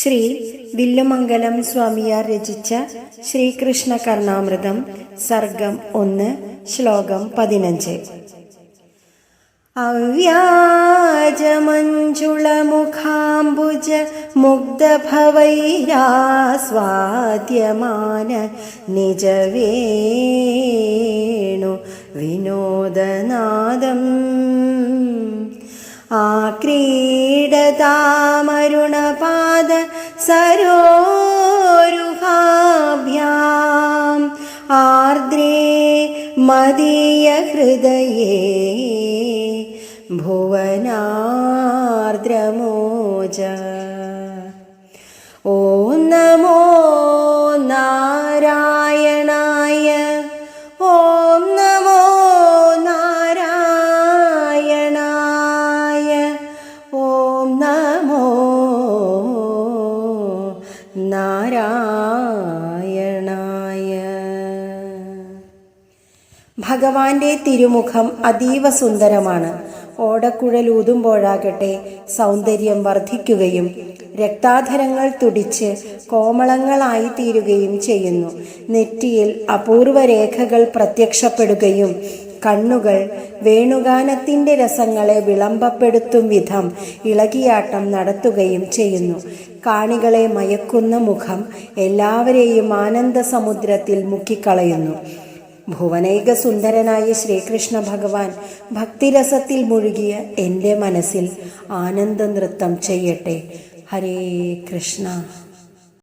ശ്രീ വില്ലുമംഗലം സ്വാമിയാർ രചിച്ച ശ്രീകൃഷ്ണ കർണാമൃതം സർഗം ഒന്ന് ശ്ലോകം പതിനഞ്ച്. അവ്യാജമഞ്ജുളമുഖാംബുജ മുഗ്ധഭവൈരാസ്വാദ്യമാന നിജവേണു വിനോദനാദം. ആക്രീഡതാമരുണപാദ സരോരുഹാഭ്യാം. ആർദ്രേ മദീയ ഹൃദയേ ഭുവനാർദ്രമോജ. ഭഗവാന്റെ തിരുമുഖം അതീവ സുന്ദരമാണ്. ഓടക്കുഴൽ ഊതുമ്പോഴാകട്ടെ സൗന്ദര്യം വർദ്ധിക്കുകയും രക്താധരങ്ങൾ തുടിച്ച് കോമളങ്ങളായി തീരുകയും ചെയ്യുന്നു. നെറ്റിയിൽ അപൂർവ രേഖകൾ പ്രത്യക്ഷപ്പെടുകയും കണ്ണുകൾ വേണുഗാനത്തിന്റെ രസങ്ങളെ വിളംബപ്പെടുത്തും വിധം ഇളകിയാട്ടം നടത്തുകയും ചെയ്യുന്നു. കാണികളെ മയക്കുന്ന മുഖം എല്ലാവരെയും ആനന്ദ സമുദ്രത്തിൽ മുക്കിക്കളയുന്നു. ഭുവനൈക സുന്ദരനായ ശ്രീകൃഷ്ണ ഭഗവാൻ ഭക്തിരസത്തിൽ മുഴുകിയ എന്റെ മനസ്സിൽ ആനന്ദ നൃത്തം ചെയ്യട്ടെ. ഹരേ കൃഷ്ണ.